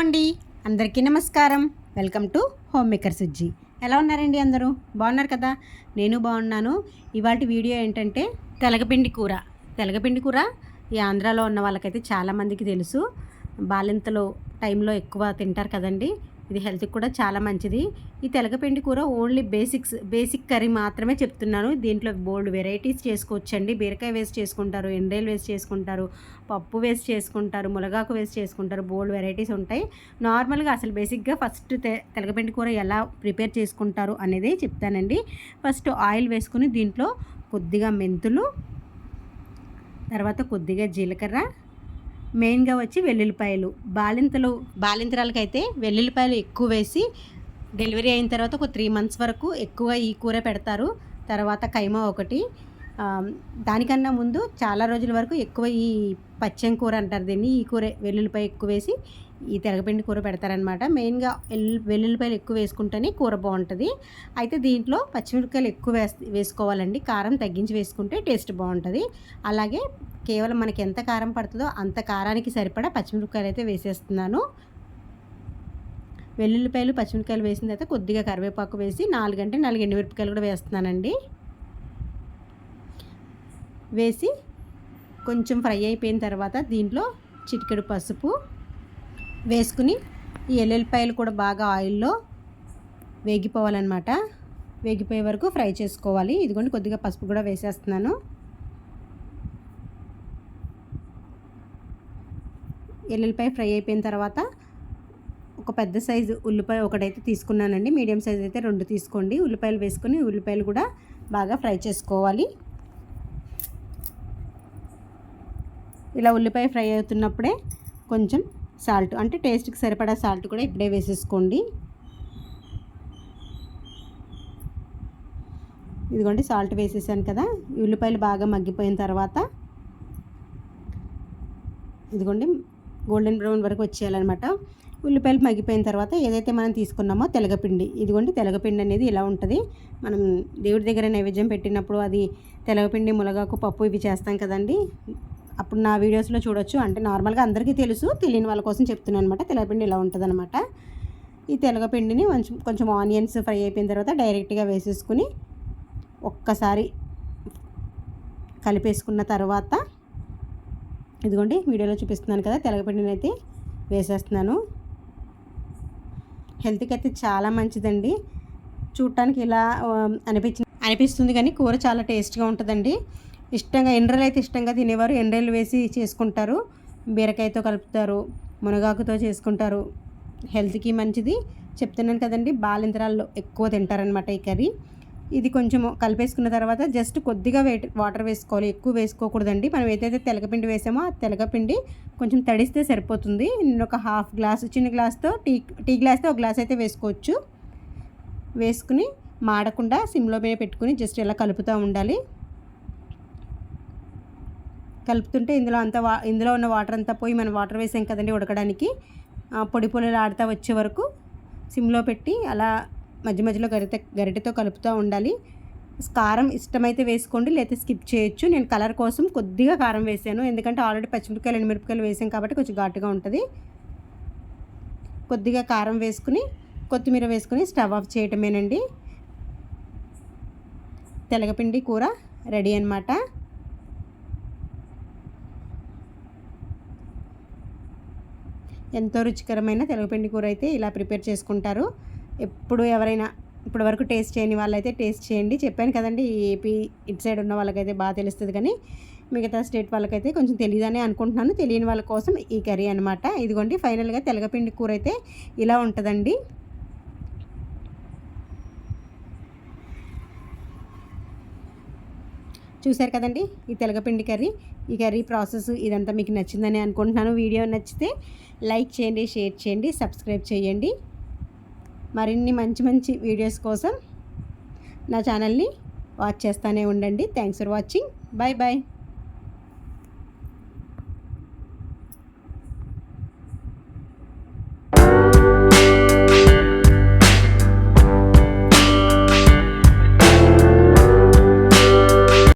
అండి. అందరికీ నమస్కారం. Welcome to home maker Sujji. ఎలా ఉన్నారండి అందరూ? బాగున్నారు కదా? నేను బాగున్నాను. ఇవాటి వీడియో ఏంటంటే తెలగపిండి కూర. తెలగపిండి కూర ఈ ఆంధ్రాలో ఉన్న వాళ్ళకైతే చాలామందికి తెలుసు. బాలింతలో టైంలో ఎక్కువ తింటారు కదండి. ఇది హెల్త్కి కూడా చాలా మంచిది. ఈ తెలగపిండి కూర ఓన్లీ బేసిక్స్ బేసిక్ కర్రీ మాత్రమే చెప్తున్నాను. దీంట్లో బోల్డ్ వెరైటీస్ చేసుకోవచ్చండి. బీరకాయ వేసి చేసుకుంటారు ఎండ్రేలు వేసి చేసుకుంటారు పప్పు వేసి చేసుకుంటారు మునగాకు వేసి చేసుకుంటారు బోల్డ్ వెరైటీస్ ఉంటాయి. నార్మల్గా అసలు బేసిక్గా ఫస్ట్ తె తెలగపిండి కూర ఎలా ప్రిపేర్ చేసుకుంటారు అనేది చెప్తానండి. ఫస్ట్ ఆయిల్ వేసుకుని దీంట్లో కొద్దిగా మెంతులు తర్వాత కొద్దిగా జీలకర్ర మెయిన్గా వచ్చి వెల్లుల్లిపాయలు. బాలింతలు బాలింతరాలకైతే వెల్లుల్లిపాయలు ఎక్కువ వేసి డెలివరీ అయిన తర్వాత ఒక త్రీ మంత్స్ వరకు ఎక్కువ ఈ కూర పెడతారు. తర్వాత కైమా ఒకటి. దానికన్నా ముందు చాలా రోజుల వరకు ఎక్కువ ఈ పచ్చం కూర అంటారు దీన్ని. ఈ కూర వెల్లుల్లిపాయ ఎక్కువ వేసి ఈ తెరగపిండి కూర పెడతారనమాట మెయిన్గా ఎల్లు వెల్లుల్లిపాయలు ఎక్కువ వేసుకుంటేనే కూర బాగుంటుంది. అయితే దీంట్లో పచ్చిమిరపకాయలు ఎక్కువ వేస్ వేసుకోవాలండి. కారం తగ్గించి వేసుకుంటే టేస్ట్ బాగుంటుంది. అలాగే కేవలం మనకి ఎంత కారం పడుతుందో అంత కారానికి సరిపడా పచ్చిమిరపకాయలు అయితే వేసేస్తున్నాను. వెల్లుల్లిపాయలు పచ్చిమిరపకాయలు వేసిన తర్వాత కొద్దిగా కరివేపాకు వేసి నాలుగంటే నాలుగు ఎండుమిరపకాయలు కూడా వేస్తున్నానండి. వేసి కొంచెం ఫ్రై అయిపోయిన తర్వాత దీంట్లో చిటికెడు పసుపు వేసుకుని ఈ ఎల్లుల్లిపాయలు కూడా బాగా ఆయిల్లో వేగిపోవాలన్నమాట. వేగిపోయే వరకు ఫ్రై చేసుకోవాలి. ఇదిగోండి కొద్దిగా పసుపు కూడా వేసేస్తున్నాను. ఎల్లుల్లిపాయ ఫ్రై అయిపోయిన తర్వాత ఒక పెద్ద సైజు ఉల్లిపాయ ఒకటైతే తీసుకున్నానండి. మీడియం సైజ్ అయితే రెండు తీసుకోండి. ఉల్లిపాయలు వేసుకొని ఉల్లిపాయలు కూడా బాగా ఫ్రై చేసుకోవాలి. ఇలా ఉల్లిపాయ ఫ్రై అవుతున్నప్పుడే కొంచెం సాల్ట్ అంటే టేస్ట్కి సరిపడా సాల్ట్ కూడా ఇప్పుడే వేసేసుకోండి. ఇదిగోండి సాల్ట్ వేసేసాను కదా. ఉల్లిపాయలు బాగా మగ్గిపోయిన తర్వాత ఇదిగోండి గోల్డెన్ బ్రౌన్ వరకు వచ్చేయాలన్నమాట. ఉల్లిపాయలు మగ్గిపోయిన తర్వాత ఏదైతే మనం తీసుకున్నామో తెలగపిండి. ఇదిగోండి తెలగపిండి అనేది ఇలా ఉంటుంది. మనం దేవుడి దగ్గర నైవేద్యం పెట్టినప్పుడు అది తెలగపిండి మునగాకు పప్పు ఇవి చేస్తాం కదండి. అప్పుడు నా వీడియోస్లో చూడొచ్చు. అంటే నార్మల్గా అందరికీ తెలుసు. తెలియని వాళ్ళ కోసం చెప్తున్నాను అనమాట తెలగపిండి ఇలా ఉంటుంది ఈ తెలగపిండిని కొంచెం కొంచెం ఆనియన్స్ ఫ్రై అయిపోయిన తర్వాత డైరెక్ట్గా వేసేసుకుని ఒక్కసారి కలిపేసుకున్న తర్వాత ఇదిగోండి వీడియోలో చూపిస్తున్నాను కదా తెలగపిండిని అయితే వేసేస్తున్నాను. హెల్త్కి అయితే చాలా మంచిదండి. చూడటానికి ఇలా అనిపించింది అనిపించి అనిపిస్తుంది కానీ కూర చాలా టేస్ట్గా ఉంటుందండి. ఇష్టంగా ఎండ్రలు అయితే ఇష్టంగా తినేవారు. ఎండ్రలు వేసి చేసుకుంటారు. బీరకాయతో కలుపుతారు. మునగాకుతో చేసుకుంటారు. హెల్త్కి మంచిది. చెప్తున్నాను కదండి బాలింతరాల్లో ఎక్కువ తింటారనమాట ఈ కర్రీ. ఇది కొంచెం కలిపేసుకున్న తర్వాత జస్ట్ కొద్దిగా వేట్ వాటర్ వేసుకోవాలి. ఎక్కువ వేసుకోకూడదండి. మనం ఏదైతే తెలగపిండి వేసామో ఆ తెలగపిండి కొంచెం తడిస్తే సరిపోతుంది. నేను ఒక హాఫ్ గ్లాస్ చిన్న గ్లాస్తో టీ టీ గ్లాస్తో ఒక గ్లాస్ అయితే వేసుకోవచ్చు. వేసుకుని మాడకుండా సిమ్లో మీద పెట్టుకుని జస్ట్ ఇలా కలుపుతూ ఉండాలి. కలుపుతుంటే ఇందులో అంతా వా ఇందులో ఉన్న వాటర్ అంతా పోయి మనం వాటర్ వేసాం కదండి ఉడకడానికి. పొడి పొడిలు ఆడుతూ వచ్చే వరకు సిమ్లో పెట్టి అలా మధ్య మధ్యలో గరిట గరిటెతో కలుపుతూ ఉండాలి. కారం ఇష్టమైతే వేసుకోండి లేకపోతే స్కిప్ చేయొచ్చు. నేను కలర్ కోసం కొద్దిగా కారం వేసాను. ఎందుకంటే ఆల్రెడీ పచ్చిమిరపకాయలు ఎండుమిరపకాయలు వేసాం కాబట్టి కొంచెం ఘాటుగా ఉంటుంది. కొద్దిగా కారం వేసుకుని కొత్తిమీర వేసుకుని స్టవ్ ఆఫ్ చేయటమేనండి. తెలగపిండి కూర రెడీ అనమాట ఎంతో రుచికరమైన తెలగపిండి కూర అయితే ఇలా ప్రిపేర్ చేసుకుంటారు. ఎప్పుడు ఎవరైనా ఇప్పటి వరకు టేస్ట్ చేయని వాళ్ళైతే టేస్ట్ చేయండి. చెప్పాను కదండి ఏపీ ఇటు సైడ్ ఉన్న వాళ్ళకైతే బాగా తెలుస్తుంది కానీ మిగతా స్టేట్ వాళ్ళకైతే కొంచెం తెలియదని అనుకుంటున్నాను. తెలియని వాళ్ళ కోసం ఈ కర్రీ అనమాట ఇదిగోండి ఫైనల్గా తెలగపిండి కూర అయితే ఇలా ఉంటుందండి. చూశారు కదండి? ఈ తెలగపిండి కర్రీ. ఈ కర్రీ ప్రాసెస్ ఇదంతా మీకు నచ్చిందని అనుకుంటున్నాను. వీడియో నచ్చితే లైక్ చేయండి షేర్ చేయండి సబ్స్క్రైబ్ చేయండి. మరిన్ని మంచి మంచి వీడియోస్ కోసం నా ఛానల్ని వాచ్ చేస్తూనే ఉండండి. Thanks for watching bye bye